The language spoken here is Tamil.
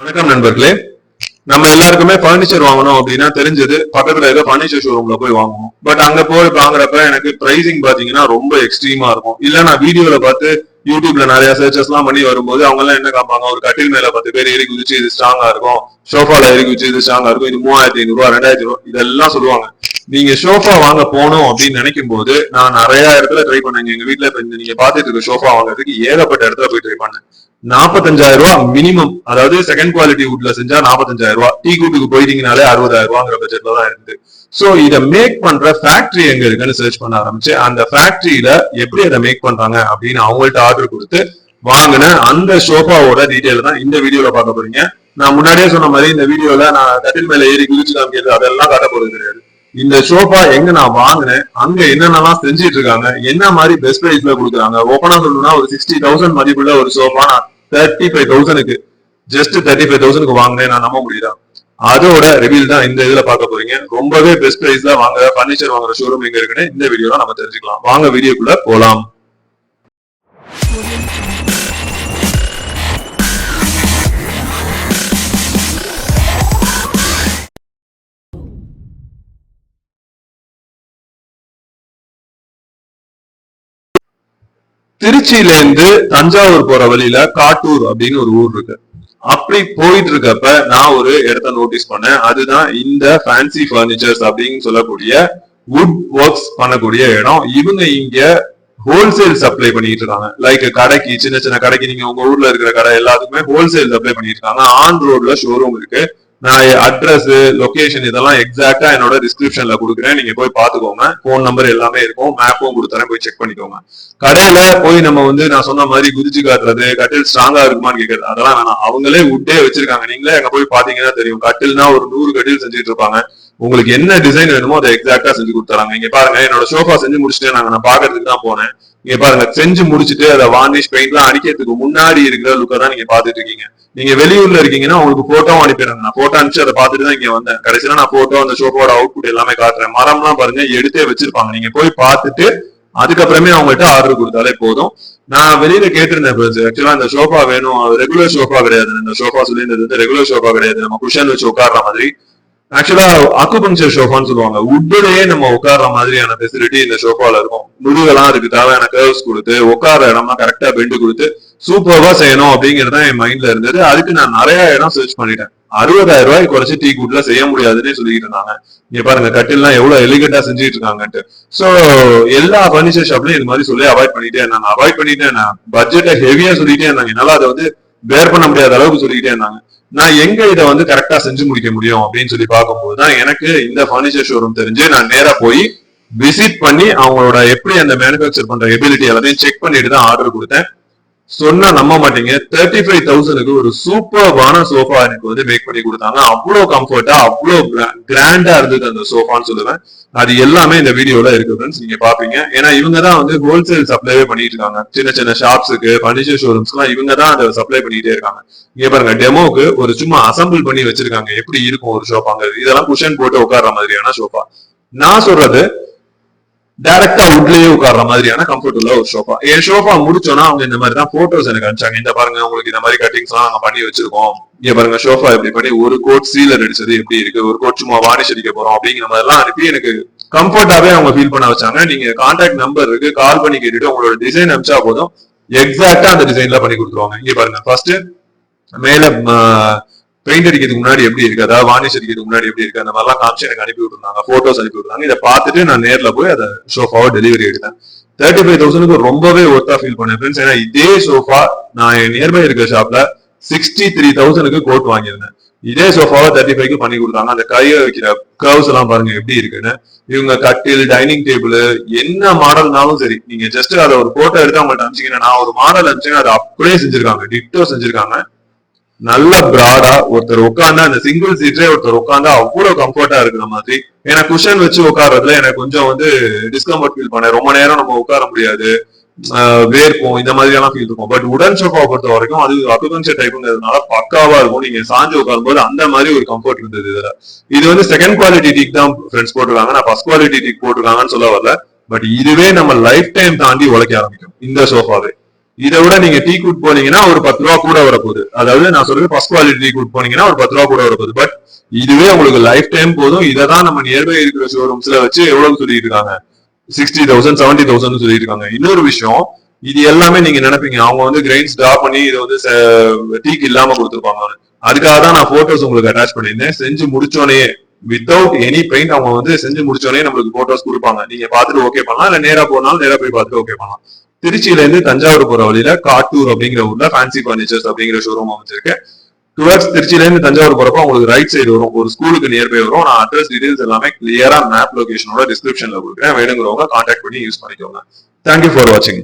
வணக்கம் நண்பர்களே. நம்ம எல்லாருக்குமே பர்னிச்சர் வாங்கணும் அப்படின்னா தெரிஞ்சது பக்கத்துல ஏதோ பர்னிச்சர் ஷோரூம்ல போய் வாங்குவோம் பட் அங்க போய் வாங்குறப்ப எனக்கு பிரைசிங் பாத்தீங்கன்னா ரொம்ப எக்ஸ்ட்ரீமா இருக்கும். இல்ல நான் வீடியோல பார்த்து யூடியூப்ல நிறைய சர்ச்சஸ் எல்லாம் பண்ணி வரும்போது அவங்க எல்லாம் என்ன காப்பாங்க ஒரு கட்டில் மேல பத்து பேர் ஏறி குதிச்சு இது ஸ்ட்ராங்கா இருக்கும். ஷோஃபால ஏறி குதிச்சு இது ஸ்ட்ராங்கா இருக்கும். இது மூவாயிரத்தி ஐநூறு ரூபா ரெண்டாயிரத்தி ரூபா இதெல்லாம் சொல்லுவாங்க. நீங்க ஷோஃபா வாங்க போகணும் அப்படின்னு நினைக்கும் போது நான் நிறைய இடத்துல ட்ரை பண்ணேங்க. எங்க வீட்ல இப்ப நீங்க பாத்துட்டு இருக்க ஷோஃபா வாங்குறதுக்கு ஏகப்பட்ட இடத்துல போய் ட்ரை பண்ணேன். நாற்பத்தஞ்சாயிரம் ரூபாய் மினிமம் அதாவது செகண்ட் குவாலிட்டி வுட்ல செஞ்சா நாற்பத்தஞ்சாயிரம் ரூபாய் டீ கூட்டுக்கு போயிட்டீங்கனாலே அறுபதாயிரம் ரூபாங்கிற பட்ஜெட்ல தான் இருந்து சோ இதை மேக் பண்ற ஃபேக்டரி எங்க இருக்குன்னு சர்ச் பண்ண ஆரம்பிச்சு அந்த ஃபேக்டரியில எப்படி அதை மேக் பண்றாங்க அப்படின்னு அவங்கள்ட்ட ஆர்டர் கொடுத்து வாங்கின அந்த ஷோஃபாவோட டீட்டெயில் தான் இந்த வீடியோல பார்க்க போறீங்க. நான் முன்னாடியே சொன்ன மாதிரி இந்த வீடியோல நான் கட்டில் மேல ஏறி குதிச்சு காமிக்கிறது அதெல்லாம் காட்ட போறது கிடையாது. இந்த ஷோஃபா எங்க நான் வாங்கினேன் அங்க என்னென்னலாம் செஞ்சிட்டு இருக்காங்க என்ன மாதிரி பெஸ்ட் பிரைஸ்ல கொடுக்குறாங்க ஓப்பனா சொல்லணும்னா ஒரு சிக்ஸ்டி தௌசண்ட் மதிப்புள்ள ஒரு சோஃபா நான் தேர்ட்டி ஃபைவ் தௌசண்ட்க்கு ஜஸ்ட் தேர்ட்டி ஃபைவ் தௌசண்ட்க்கு வாங்கினேன் நான் நம்ப முடியுதா அதோட ரிவீல் தான் இந்த இதுல பார்க்க போறீங்க. ரொம்பவே பெஸ்ட் பிரைஸ்ல வாங்குற ஃபர்னிச்சர் வாங்குற ஷோரூம் எங்க இருக்குன்னு இந்த வீடியோல நம்ம தெரிஞ்சுக்கலாம். வாங்க வீடியோக்குள்ள போலாம். திருச்சியில இருந்து தஞ்சாவூர் போற வழியில காட்டூர் அப்படின்னு ஒரு ஊர் இருக்கு. அப்படி போயிட்டு இருக்கப்ப நான் ஒரு இடத்த நோட்டீஸ் பண்ணேன். அதுதான் இந்த ஃபேன்சி ஃபர்னிச்சர்ஸ் அப்படின்னு சொல்லக்கூடிய வுட் ஒர்க்ஸ் பண்ணக்கூடிய இடம். இவங்க இங்க ஹோல்சேல் சப்ளை பண்ணிட்டு இருக்காங்க லைக் கடைக்கு சின்ன சின்ன கடைக்கு நீங்க உங்க ஊர்ல இருக்கிற கடை எல்லாத்துக்குமே ஹோல்சேல் சப்ளை பண்ணிட்டு இருக்காங்க ஆன் ரோட்ல ஷோரூம் இருக்கு. நான் அட்ரஸ் லொகேஷன் இதெல்லாம் எக்ஸாக்டா என்னோட டிஸ்கிரிப்ஷன்ல கொடுக்குறேன். நீங்க போய் பாத்துக்கோங்க போன் நம்பர் எல்லாமே இருக்கும். மேப்பும் கொடுத்துறேன். போய் செக் பண்ணிக்கோங்க. கடையில போய் நம்ம வந்து நான் சொன்ன மாதிரி குதிச்சு காட்டுறது கட்டில் ஸ்ட்ராங்கா இருக்குமான்னு கேட்கறது அதெல்லாம் வேணாம். அவங்களே உட்டே வச்சிருக்காங்க. நீங்களே அங்க போய் பாத்தீங்கன்னா தெரியும். கட்டில்னா ஒரு நூறு கட்டில் செஞ்சுட்டு இருப்பாங்க. உங்களுக்கு என்ன டிசைன் வேணுமோ அதை எக்ஸாக்டா செஞ்சு கொடுத்தாங்க இங்க பாருங்க என்னோட சோஃபா செஞ்சு முடிச்சுட்டு நாங்க நான் பாக்குறதுக்கு தான் போனேன். நீங்க பாருங்க செஞ்சு முடிச்சுட்டு அதை வார்னிஷ் பெயிண்ட் எல்லாம் அடிக்கிறதுக்கு முன்னாடி இருக்கிற லுக்கை தான் நீங்க பாத்துட்டு இருக்கீங்க. நீங்க வெளியூர்ல இருக்கீங்கன்னா உங்களுக்கு போட்டோ அனுப்பிடுறாங்க நான். போட்டோ அனுப்பிச்சு அதை பார்த்துட்டு தான் இங்க வந்தேன். கடைசியில நான் போட்டோ அந்த சோஃபாவோட அவுட்புட் எல்லாமே காட்டுறேன். மரம்லாம் பாருங்க எடுத்தே வச்சிருப்பாங்க. நீங்க போய் பார்த்துட்டு அதுக்கப்புறமே அவங்கள்ட்ட ஆர்டர் கொடுத்தாலே போதும். நான் வெளியில கேட்டிருந்தேன் ஆக்சுவலா இந்த சோஃபா வேணும். ரெகுலர் சோஃபா கிடையாது. இந்த சோஃபா சொல்லியிருந்தது வந்து ரெகுலர் சோஃபா கிடையாது. நம்ம குஷன் வச்சு உட்கார்ற மாதிரி. ஆக்சுவலா அக்குபஞ்சர் ஷோஃபான்னு சொல்லுவாங்க. உட்லேயே நம்ம உட்கார்ற மாதிரியான ஃபெசிலிட்டி இந்த ஷோஃபால இருக்கும். முதுகெல்லாம் இருக்கு தேவையான கர்வ்ஸ் கொடுத்து உட்கார இடமா கரெக்டா பெண்டு கொடுத்து சூப்பர்வா செய்யணும் அப்படிங்கிறது தான் என் மைண்ட்ல இருந்தது. அதுக்கு நான் நிறைய இடம் சர்ச் பண்ணிட்டேன். அறுபதாயிரம் ரூபாய் குறைச்சி டீ கூட்ல செய்ய முடியாதுன்னு சொல்லிட்டு இருந்தாங்க. இங்க பாருங்க கட்டில்லாம் எவ்வளவு எலிகண்டா செஞ்சுட்டு இருக்காங்கன்ட்டு. சோ எல்லா பர்னிச்சர் ஷாப்லயும் இது மாதிரி சொல்லி அவாய்ட் பண்ணிட்டேன் நான் அவாய்ட் பண்ணிட்டேன் நான். பட்ஜெட்டை ஹெவியா சொல்லிட்டே இருந்தாங்க. என்னால அதை வந்து பேர் பண்ண முடியாத அளவுக்கு சொல்லிக்கிட்டே இருந்தாங்க. நான் எங்க இதை வந்து கரெக்டா செஞ்சு முடிக்க முடியும் அப்படின்னு சொல்லி பார்க்கும்போது தான் எனக்கு இந்த ஃபர்னிச்சர் ஷோரூம் தெரிஞ்சு நான் நேரா போய் விசிட் பண்ணி அவங்களோட எப்படி அந்த மேனுஃபேக்சர் பண்ற எபிலிட்டி எல்லாத்தையும் செக் பண்ணிட்டு தான் ஆர்டர் கொடுத்தேன். சொன்னா நம்ப மாட்டீங்க. தேர்ட்டி ஃபைவ் தௌசண்ட்க்கு ஒரு சூப்பர்வான சோஃபா எனக்கு வந்து மேக் பண்ணி கொடுத்தாங்க. அவ்வளோ கம்ஃபர்ட்டா அவ்வளோ கிராண்டா இருந்தது அந்த சோஃபான்னு சொல்லுவேன். அது எல்லாமே இந்த வீடியோல இருக்கு ஃப்ரெண்ட்ஸ் நீங்க பாப்பீங்க. ஏன்னா இவங்க தான் வந்து ஹோல்சேல் சப்ளைவே பண்ணிட்டு இருக்காங்க. சின்ன சின்ன ஷாப்ஸுக்கு பர்னிச்சர் ஷோரூம்ஸ்க்குலாம் இவங்க தான் அதை சப்ளை பண்ணிட்டே இருக்காங்க. இங்க பாருங்க டெமோக்கு ஒரு சும்மா அசம்பிள் பண்ணி வச்சிருக்காங்க. எப்படி இருக்கும் ஒரு ஷோஃபாங்க இதெல்லாம் குஷன் போட்டு உட்கார்ற மாதிரியான ஷோஃபா நான் சொல்றது டைரக்டா உட்லயே உட்கார்ற மாதிரியான கம்ஃபர்ட் ஒரு ஷோஃபா என் ஷோஃபா முடிச்சோன்னா அவங்க இந்த மாதிரி தான் போட்டோஸ் எனக்கு அனுப்பிச்சாங்க. இந்த பாருங்க உங்களுக்கு இந்த மாதிரி கட்டிங்ஸ் எல்லாம் நாங்க பண்ணி வச்சிருக்கோம். இங்க பாருங்க ஷோஃபா எப்படி பண்ணி ஒரு கோட் சீலர் அடிச்சது எப்படி இருக்கு ஒரு கோட் சும்மா வாரிஷ் அடிக்க போறோம் அப்படிங்கிற மாதிரி எல்லாம் அனுப்பி எனக்கு கம்ஃபர்டாவே அவங்க ஃபீல் பண்ண வச்சாங்க. நீங்க கான்டாக்ட் நம்பர் இருக்கு கால் பண்ணி கேட்டுட்டு உங்களோட டிசைன் அனுப்பிச்சா போதும். எக்ஸாக்டா அந்த டிசைன்ல பண்ணி கொடுத்துருவாங்க. இங்க பாருங்க ஃபர்ஸ்ட் மேல பெயிண்ட் அடிக்கிறதுக்கு முன்னாடி எப்படி இருக்கு? அதாவது வார்னிஷ் அடிக்கிறதுக்கு முன்னாடி எப்படி இருக்கு? அந்த மாதிரிலாம் காமிச்சு எனக்கு அனுப்பி விட்டுருந்தாங்க. போட்டோஸ் அனுப்பி விட்டுருந்தாங்க. இதை பார்த்துட்டு நான் நேர்ல போய் அதை சோஃபாவை டெலிவரி எடுத்தேன். தேர்ட்டி ஃபைவ் தௌசண்ட்க்கு ரொம்பவே ஒர்த்தா ஃபீல் பண்ணேன் ஃப்ரெண்ட்ஸ் ஏன்னா இதே சோஃபா நான் என் நியர்பை இருக்கிற ஷாப்ல சிக்ஸ்டி த்ரீ தௌசண்ட்க்கு கோட் வாங்கியிருந்தேன். இதே சோஃபாவை தேர்ட்டி ஃபைவ்க்கு பண்ணி கொடுத்தாங்க. அந்த கையை வைக்கிற கர்வ்ஸ் எல்லாம் பாருங்க எப்படி இருக்குன்னு. இவங்க கட்டில் டைனிங் டேபிள் என்ன மாடல்னாலும் சரி நீங்க ஜஸ்ட் அதை ஒரு போட்டோ எடுத்து அவங்கள்ட்ட அனுப்பிச்சீங்கன்னா நான் ஒரு மாடல் அனுப்பிச்சேன் அதை அப்படியே செஞ்சிருக்காங்க. டிட்டோ செஞ்சிருக்காங்க. நல்ல பிராடா ஒருத்தர் உட்காந்து அந்த சிங்கிள் சீட்லயே ஒருத்தர் உட்காந்து அவ்வளவு கம்ஃபர்டா இருக்கிற மாதிரி. ஏன்னா குஷன் வச்சு உட்கார்றதுல எனக்கு கொஞ்சம் வந்து டிஸ்கம்ஃபர்ட் ஃபீல் பண்ணேன். ரொம்ப நேரம் நம்ம உட்கார முடியாது. வேர்க்கும் இந்த மாதிரி எல்லாம் ஃபீல் இருக்கும். பட் உடன் சோஃபா பொறுத்த வரைக்கும் அது அக்குபஞ்சர் டைப்ங்கிறதுனால பக்காவா இருக்கும். நீங்க சாஞ்சு உட்காரும் போது அந்த மாதிரி ஒரு கம்ஃபர்ட் இருந்தது இதுல. இது வந்து செகண்ட் குவாலிட்டி டீக் தான் ஃப்ரெண்ட்ஸ் போட்டிருக்காங்க. நான் ஃபர்ஸ்ட் குவாலிட்டி டீக் போட்டிருக்காங்கன்னு சொல்ல வரல. பட் இதுவே நம்ம லைஃப் டைம் தாண்டி உழைக்க ஆரம்பிக்கும். இந்த சோஃபாவே இதை விட நீங்க டீ குட் போனீங்கன்னா ஒரு பத்து ரூபா கூட வரப்போகுது. அதாவது நான் சொல்றது ஃபர்ஸ்ட் குவாலிட்டி டீ குட் போனீங்கன்னா ஒரு பத்து ரூபா கூட வரப்போகுது. பட் இதுவே உங்களுக்கு லைஃப் டைம் போதும். இதை தான் நம்ம நியர்பை இருக்கிற ஷோரூம்ஸ்ல வச்சு எவ்வளவு சொல்லிட்டு இருக்காங்க. சிக்ஸ்டி தௌசண்ட் செவன்டி தௌசண்ட் சொல்லிட்டு இருக்காங்க. இன்னொரு விஷயம் இது எல்லாமே நீங்க நினைப்பீங்க. அவங்க வந்து கிரெயின்ஸ் டிரா பண்ணி இதை வந்து டீக்கு இல்லாம கொடுத்துருப்பாங்க. அதுக்காக தான் நான் போட்டோஸ் உங்களுக்கு அட்டாச் பண்ணியிருந்தேன். செஞ்சு முடிச்சோடனே வித்தவுட் எனி பெயிண்ட் அவங்க வந்து செஞ்சு முடிச்சோடனே நம்மளுக்கு போட்டோஸ் கொடுப்பாங்க. நீங்க பார்த்துட்டு ஓகே பண்ணலாம். இல்ல நேரா போனாலும் நேரா போய் பார்த்துட்டு ஓகே பண்ணலாம். திருச்சியில இருந்து தஞ்சாவூர் போற வழியில காட்டூர் அப்படிங்கிற ஊர்ல ஃபேன்சி பர்னிச்சர்ஸ் அப்படிங்கிற ஷோரூம் அமைச்சிருக்கு. டுவர்ட்ஸ் திருச்சியில இருந்து தஞ்சாவூர் போறப்ப உங்களுக்கு ரைட் சைடு வரும். ஒரு ஸ்கூலுக்கு நியர்பை வரும். நான் அட்ரஸ் டீடைல்ஸ் எல்லாமே கிளியரா மேப் லொகேஷனோட டிஸ்கிரிப்ஷன்ல கொடுக்குறேன். வேணுங்கிறவங்க கான்டாக்ட் பண்ணி யூஸ் பண்ணிக்கோங்க. தேங்க்யூ ஃபார் வாட்சிங்